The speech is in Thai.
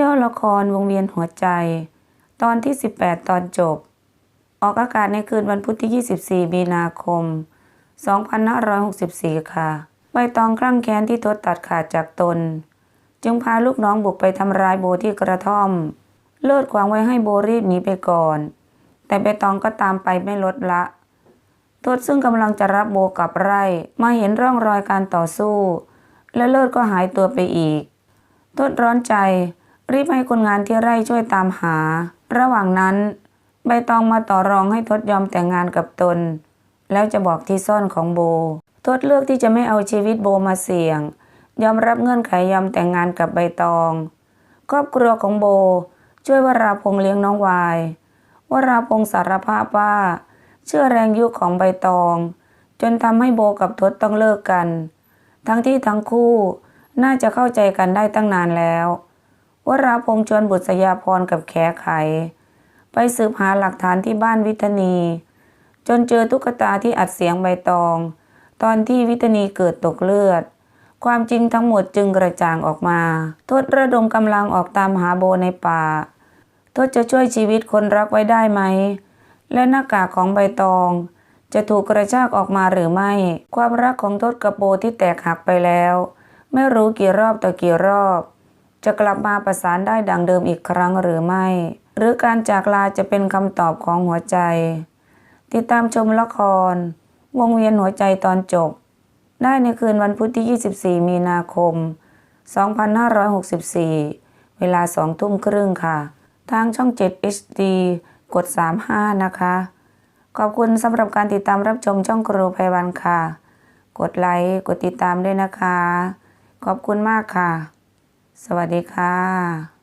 ย่อละครวงเวียนหัวใจ ตอนที่ 18 ตอนจบ ออกอากาศในคืนวันพุธที่ 24 มีนาคม 2564 ค่ะ ใบตองคลั่งแค้นที่ทดตัดขาดจากตน จึงพาลูกน้องบุกไปทำร้ายโบที่กระท่อม เลิศขวางไว้ให้โบรีบหนีไปก่อน แต่ใบตองก็ตามไปไม่ลดละทศซึ่งกำลังจะรับโบกลับไร่ มาเห็นร่องรอยการต่อสู้ และเลิศก็หายตัวไปอีกทศร้อนใจ รีบให้คนงานที่ไร่ช่วยตามหา ระหว่างนั้น ใบตองมาต่อรองให้ทศยอมแต่งงานกับตน แล้วจะบอกที่ซ่อนของโบ ทศเลือกที่จะไม่เอาชีวิตโบมาเสี่ยง ยอมรับเงื่อนไขยอมแต่งงานกับใบตอง ครอบครัวของโบ ช่วยวราพงเลี้ยงน้องวายวราพงสารภาพว่า เชื่อแรงยุของใบตอง จนทำให้โบกับทศต้องเลิกกัน ทั้งที่ทั้งคู่น่าจะเข้าใจกันได้ตั้งนานแล้ว วราพงษ์ชวนบุตรยาพรกับแขไข ไปสืบหาหลักฐานที่บ้านวิทนี จนเจอตุ๊กตาที่อัดเสียงใบตอง ตอนที่วิทนีเกิดตกเลือด ความจริงทั้งหมดจึงกระจ่างออกมา ทศระดมกำลังออกตามหาโบในป่า ทศจะช่วยชีวิตคนรักไว้ได้ไหม และหน้ากากของใบตอง จะถูกกระชากออกมาหรือไม่ ความรักของทศกับโบที่แตกหักไปแล้ว ไม่รู้กี่รอบต่อกี่รอบ จะกลับมาประสานได้ดังเดิมอีกครั้งหรือไม่ หรือการจากลาจะเป็นคำตอบของหัวใจ ติดตามชมละคร วงเวียนหัวใจตอนจบ ได้ในคืนวันพุธที่ 24 มีนาคม 2564 เวลา2ทุ่มครึ่งค่ะ ทางช่อง 7 HD กด 35 นะคะ ขอบคุณสำหรับการติดตามรับชมช่องครูไพวันค่ะ กดไลค์ กดติดตามด้วยนะคะ ขอบคุณมากค่ะ สวัสดีค่ะ